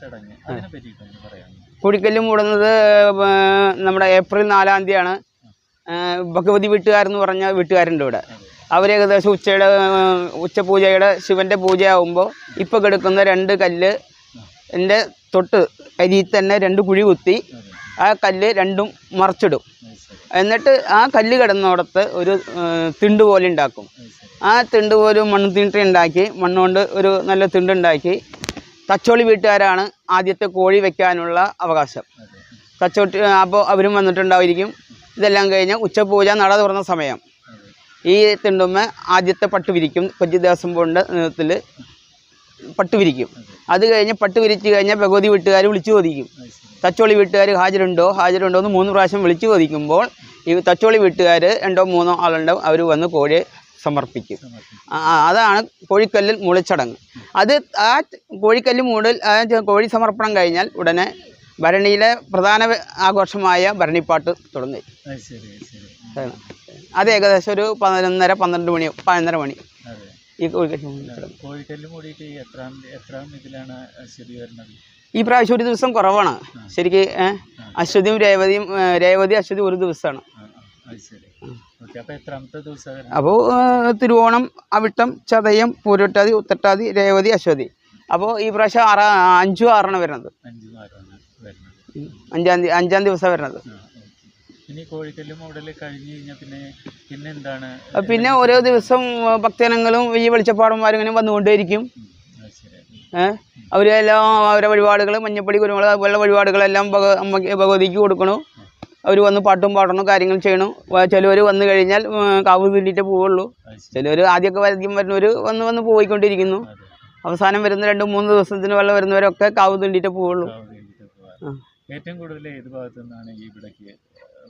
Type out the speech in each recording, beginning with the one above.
ചടങ്ങ് അതിനെ പറ്റിയിട്ടൊന്ന് പറയാം മൂടുന്നത് നമ്മുടെ ഏപ്രിൽ നാലാം തീയതിയാണ്. ഭഗവതി വീട്ടുകാരെന്ന് പറഞ്ഞ വീട്ടുകാരുണ്ട് ഇവിടെ. അവർ ഏകദേശം ഉച്ചയുടെ ശിവന്റെ പൂജ പൂജയാകുമ്പോൾ ഇപ്പോൾ കിടക്കുന്ന രണ്ട് കല്ല് എന്റെ തൊട്ട് അരി തന്നെ രണ്ട് കുഴി കുത്തി ആ കല്ല് രണ്ടും മറച്ചിടും. എന്നിട്ട് ആ കല്ല് കിടന്നിടത്ത് ഒരു തിണ്ട് പോലെ ഉണ്ടാക്കും. ആ തിണ്ട് പോലെ മണ്ണ് തിണ്ടി ഉണ്ടാക്കി മണ്ണുകൊണ്ട് ഒരു നല്ല തിണ്ടുണ്ടാക്കി തച്ചോളി വീട്ടുകാരാണ് ആദ്യത്തെ കോഴി വെക്കാനുള്ള അവകാശം. തച്ചോട്ടി അപ്പോൾ അവരും വന്നിട്ടുണ്ടായിരിക്കും. ഇതെല്ലാം കഴിഞ്ഞ് ഉച്ചപൂജ നട തുറന്ന സമയം. ഈ തിണ്ടുമ്മ ആദ്യത്തെ പട്ട് വിരിക്കും. കൊച്ചി ദേവസ്വം ബോർഡിന്റെ നേതൃത്വത്തിൽ പട്ട് വിരിക്കും. അത് കഴിഞ്ഞ് പട്ട് വിരിച്ച് കഴിഞ്ഞാൽ ഭഗവതി വീട്ടുകാർ വിളിച്ചു ചോദിക്കും. തച്ചോളി വീട്ടുകാർ ഹാജരുണ്ടോ? ഹാജരുണ്ടോ എന്ന് മൂന്ന് പ്രാവശ്യം വിളിച്ചു ചോദിക്കുമ്പോൾ ഈ തച്ചോളി വീട്ടുകാർ രണ്ടോ മൂന്നോ ആളുണ്ടോ അവർ വന്ന് കോഴിയെ സമർപ്പിക്കും. അതാണ് കോഴിക്കല്ലിൽ മൂളിച്ചടങ്ങ്. അത് ആ കോഴിക്കല്ല് മൂടൽ കോഴി സമർപ്പണം കഴിഞ്ഞാൽ ഉടനെ ഭരണിയിലെ പ്രധാന ആഘോഷമായ ഭരണിപ്പാട്ട് തുടങ്ങി. അത്. ഏകദേശം ഒരു പതിനൊന്നര പന്ത്രണ്ട് മണി പതിനൊന്നര മണി. ഈ കോഴിക്കല്ല് മൂളിച്ചടങ്ങ് കോഴിക്കല്ല് മൂടിയിട്ട് ഈ എത്രാം എത്രാം ഇതിലാണ് അശ്വതി വരുന്നത്? ഈ പ്രാവശ്യം ഒരു ദിവസം കുറവാണ്. ശരിക്ക് അശ്വതിയും രേവതിയും രേവതി അശ്വതി ഒരു ദിവസമാണ്. അപ്പോൾ തിരുവോണം അവിട്ടം ചതയം പൂരൊട്ടാതി ഉത്തട്ടാതി രേവതി അശ്വതി. അപ്പോൾ ഈ പ്രാവശ്യം ആറാ അഞ്ചും ആറാണ് വരുന്നത്. അഞ്ച് തീയതി അഞ്ചാം ദിവസം വരുന്നത്. ഇനി കോഴിക്കല്ലും കഴിഞ്ഞു കഴിഞ്ഞാൽ പിന്നെ പിന്നെ എന്താണ്? പിന്നെ ഓരോ ദിവസം ഭക്തജനങ്ങളും ഈ വെളിച്ചപ്പാടന്മാരും ഇങ്ങനെ വന്നുകൊണ്ടേയിരിക്കും. ഏഹ് അവരെല്ലാം അവരുടെ വഴിപാടുകൾ മഞ്ഞപ്പൊടി കുരുമുളക് അതുപോലുള്ള വഴിപാടുകളെല്ലാം ഭഗ അമ്മയ്ക്ക് ഭഗവതിക്ക് കൊടുക്കണു. അവർ വന്ന് പാട്ടും പാടണം കാര്യങ്ങൾ ചെയ്യണം. ചിലവർ വന്നു കഴിഞ്ഞാൽ കാവ് തിണ്ടിട്ട് പോവുള്ളൂ. ചിലവർ ആദ്യമൊക്കെ ആദ്യം വരുന്നവർ വന്ന് വന്ന് പോയിക്കൊണ്ടിരിക്കുന്നു. അവസാനം വരുന്ന രണ്ട് മൂന്ന് ദിവസത്തിന് വെള്ളം വരുന്നവരൊക്കെ കാവ് തിണ്ടിട്ട് പോവുള്ളൂ. ഏറ്റവും കൂടുതൽ ഏത് ഭാഗത്തു നിന്നാണ് ഇവിടേക്ക്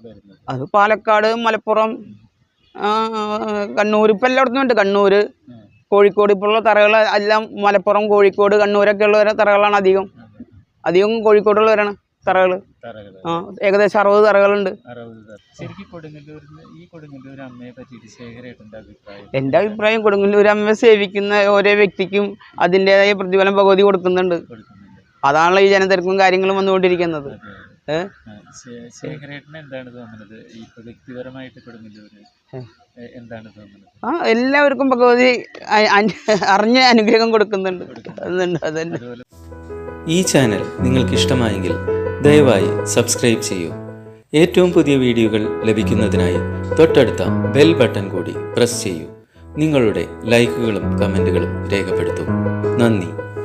വരുന്നത്? അത് പാലക്കാട് മലപ്പുറം കണ്ണൂർ ഇപ്പം എല്ലായിടത്തും ഉണ്ട്. കണ്ണൂർ കോഴിക്കോട് ഇപ്പോഴുള്ള തറകൾ എല്ലാം മലപ്പുറം കോഴിക്കോട് കണ്ണൂരൊക്കെ ഉള്ളവരെ തറകളാണ് അധികം. അധികം കോഴിക്കോടുള്ളവരാണ്. തറകൾ ആ ഏകദേശം അറുപത് തറകളുണ്ട്. എന്റെ അഭിപ്രായം? എന്റെ അഭിപ്രായം കൊടുങ്ങല്ലൂർ അമ്മയെ സേവിക്കുന്ന ഓരോ വ്യക്തിക്കും അതിന്റെതായ പ്രതിഫലം ഭഗവതി കൊടുക്കുന്നുണ്ട്. അതാണല്ലോ ഈ ജനതിരക്കും കാര്യങ്ങളും വന്നുകൊണ്ടിരിക്കുന്നത്? ആ, എല്ലാവർക്കും ഭഗവതി അറിഞ്ഞ് അറിഞ്ഞ അനുഗ്രഹം കൊടുക്കുന്നുണ്ട്. അതുണ്ട് അതന്നെ. ഈ ചാനൽ നിങ്ങൾക്ക് ഇഷ്ടമായെങ്കിൽ ദയവായി സബ്സ്ക്രൈബ് ചെയ്യൂ. ഏറ്റവും പുതിയ വീഡിയോകൾ ലഭിക്കുന്നതിനായി തൊട്ടടുത്ത ബെൽ ബട്ടൺ കൂടി പ്രസ് ചെയ്യൂ. നിങ്ങളുടെ ലൈക്കുകളും കമന്റുകളും രേഖപ്പെടുത്തും. നന്ദി.